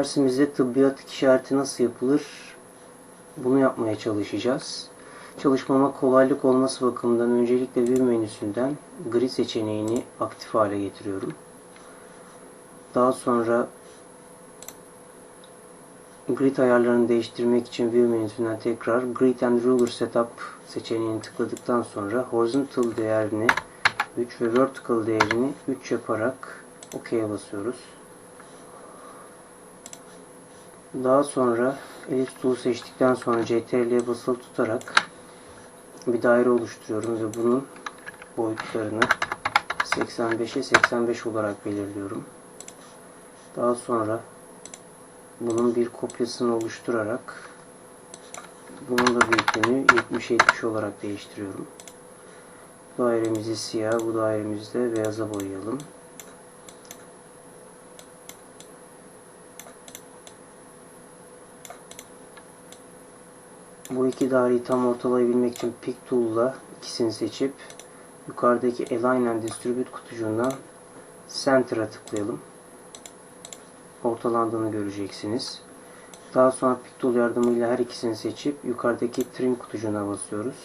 Dersimizde tıbbiyatık işareti nasıl yapılır? Bunu yapmaya çalışacağız. Çalışmama kolaylık olması bakımından öncelikle View menüsünden grid seçeneğini aktif hale getiriyorum. Daha sonra grid ayarlarını değiştirmek için View menüsünden tekrar Grid and Ruler Setup seçeneğini tıkladıktan sonra Horizontal değerini 3 ve Vertical değerini 3 yaparak OK'ye basıyoruz. Daha sonra Ellipse Tool'u seçtikten sonra CTRL'ye basılı tutarak bir daire oluşturuyorum ve bunun boyutlarını 85'e 85 olarak belirliyorum. Daha sonra bunun bir kopyasını oluşturarak bunun da büyüklüğünü 70-70 olarak değiştiriyorum. Bu dairemizi siyah, bu dairemizi de beyaza boyayalım. Bu iki daireyi tam ortalayabilmek için Pick Tool'la ikisini seçip yukarıdaki Align and Distribute kutucuğundan Center'a tıklayalım. Ortalandığını göreceksiniz. Daha sonra Pick Tool yardımıyla her ikisini seçip yukarıdaki Trim kutucuğuna basıyoruz.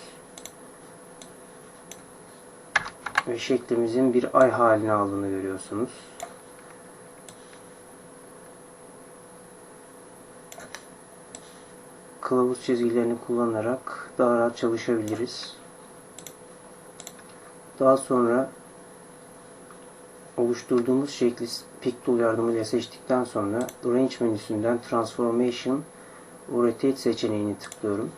Ve şeklimizin bir ay haline aldığını görüyorsunuz. Kılavuz çizgilerini kullanarak daha rahat çalışabiliriz. Daha sonra oluşturduğumuz şekli Pick Tool yardımıyla seçtikten sonra Range menüsünden Transformation Rotate seçeneğini tıklıyorum.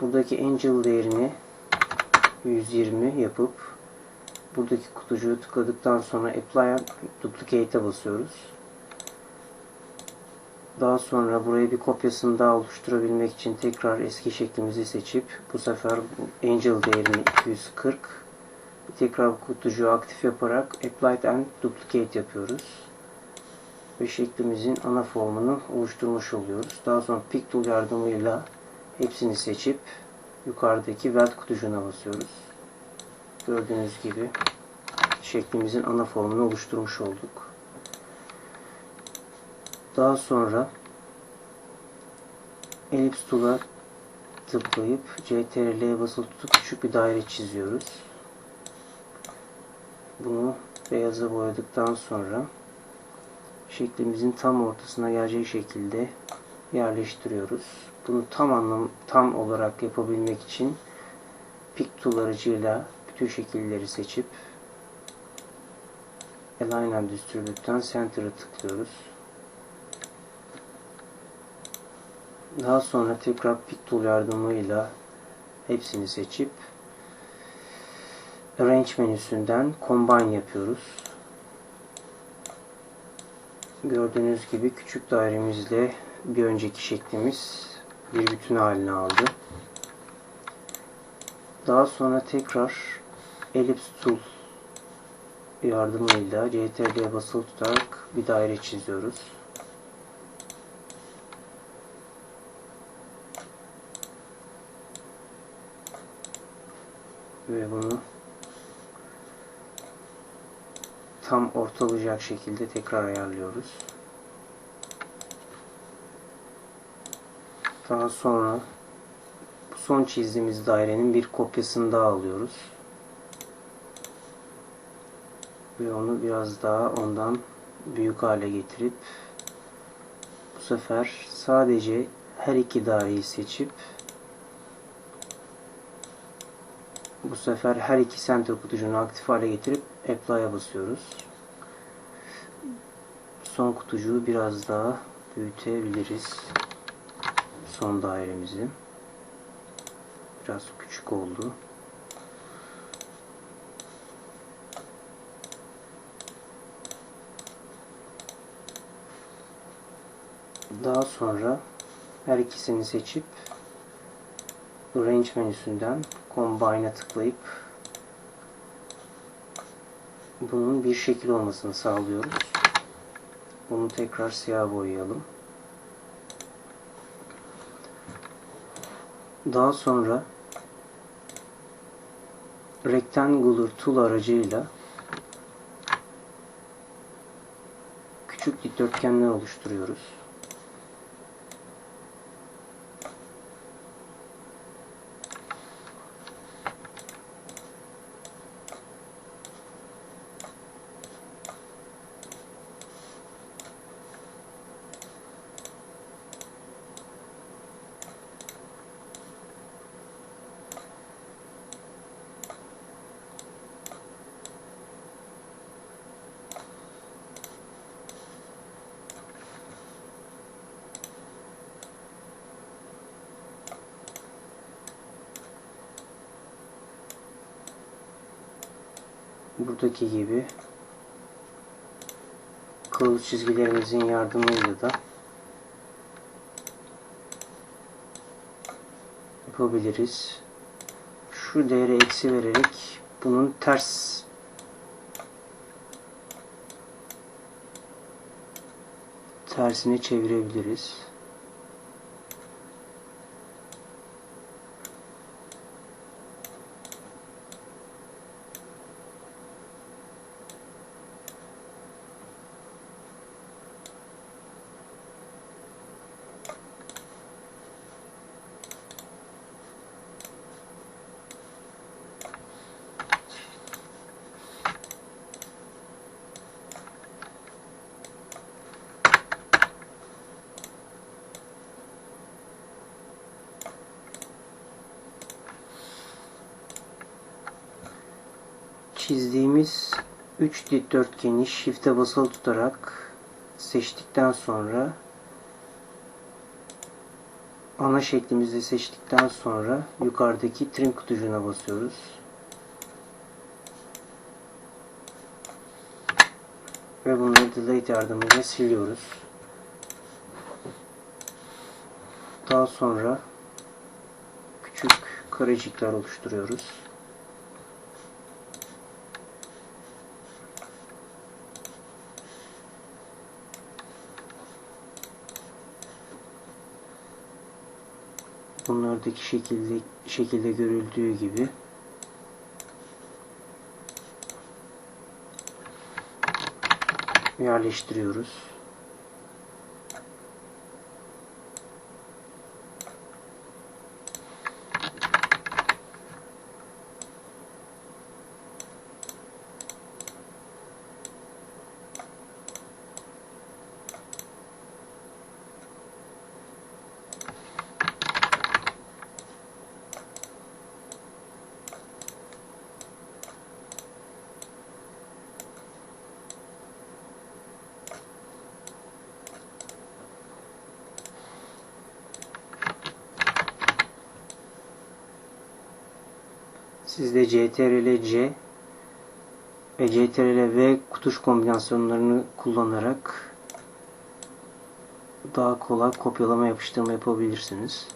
Buradaki Angel değerini 120 yapıp buradaki kutucuğu tıkladıktan sonra Apply Duplicate'e basıyoruz. Daha sonra buraya bir kopyasını daha oluşturabilmek için tekrar eski şeklimizi seçip bu sefer Angel değerini 240 tekrar kutucuğu aktif yaparak Apply and Duplicate yapıyoruz. Ve şeklimizin ana formunu oluşturmuş oluyoruz. Daha sonra Pick Tool yardımıyla hepsini seçip yukarıdaki Weld kutucuğuna basıyoruz. Gördüğünüz gibi şeklimizin ana formunu oluşturmuş olduk. Daha sonra elips tool'a tıklayıp CTRL'ye basılı tutup küçük bir daire çiziyoruz. Bunu beyaza boyadıktan sonra şeklimizin tam ortasına gelecek şekilde yerleştiriyoruz. Bunu tam anlam tam olarak yapabilmek için Pick Tool aracıyla bütün şekilleri seçip Align and Distribute'den Center'a tıklıyoruz. Daha sonra tekrar Pick yardımıyla hepsini seçip Arrange menüsünden Combine yapıyoruz. Gördüğünüz gibi küçük dairemizle bir önceki şeklimiz bir bütün haline aldı. Daha sonra tekrar Ellipse Tool yardımıyla CTRL'ye basılı tutarak bir daire çiziyoruz. Ve bunu tam ortalayacak şekilde tekrar ayarlıyoruz. Daha sonra bu son çizdiğimiz dairenin bir kopyasını daha alıyoruz. Ve onu biraz daha ondan büyük hale getirip bu sefer sadece her iki daireyi seçip Bu sefer her iki center kutucuğunu aktif hale getirip Apply'a basıyoruz. Son kutucuğu biraz daha büyütebiliriz. Son dairemizi. Biraz küçük oldu. Daha sonra her ikisini seçip Range menüsünden Combine'a tıklayıp bunun bir şekil olmasını sağlıyoruz. Bunu tekrar siyah boyayalım. Daha sonra Rectangular Tool aracıyla küçük dikdörtgenler oluşturuyoruz. Buradaki gibi kılavuz çizgilerimizin yardımıyla da yapabiliriz. Şu değeri eksi vererek bunun ters tersine çevirebiliriz. Çizdiğimiz 3 dikdörtgeni shift'e basılı tutarak seçtikten sonra ana şeklimizi seçtikten sonra yukarıdaki trim kutucuğuna basıyoruz. Ve bunları delete yardımıyla siliyoruz. Daha sonra küçük karecikler oluşturuyoruz. Bunlardaki şekilde şekilde görüldüğü gibi yerleştiriyoruz. Siz de CTRL C ve CTRL V tuş kombinasyonlarını kullanarak daha kolay kopyalama yapıştırma yapabilirsiniz.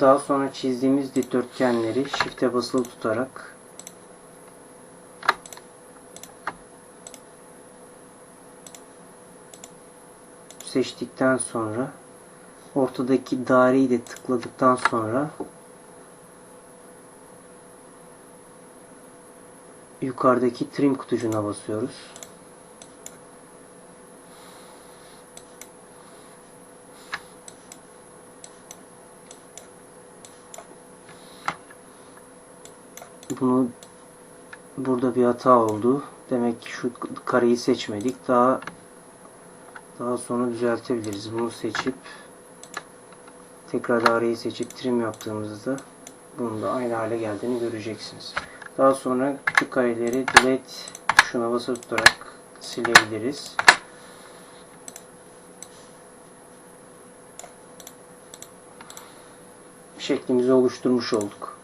Daha sonra çizdiğimiz dikdörtgenleri shift'e basılı tutarak seçtikten sonra ortadaki daireyi de tıkladıktan sonra yukarıdaki trim kutucuğuna basıyoruz. Bunu burada bir hata oldu. Demek ki şu kareyi seçmedik. Daha daha sonra düzeltebiliriz. Bunu seçip tekrar daireyi seçip trim yaptığımızda bunun da aynı hale geldiğini göreceksiniz. Daha sonra küçük kareleri delete tuşuna basılı tutarak silebiliriz. Şeklimizi oluşturmuş olduk.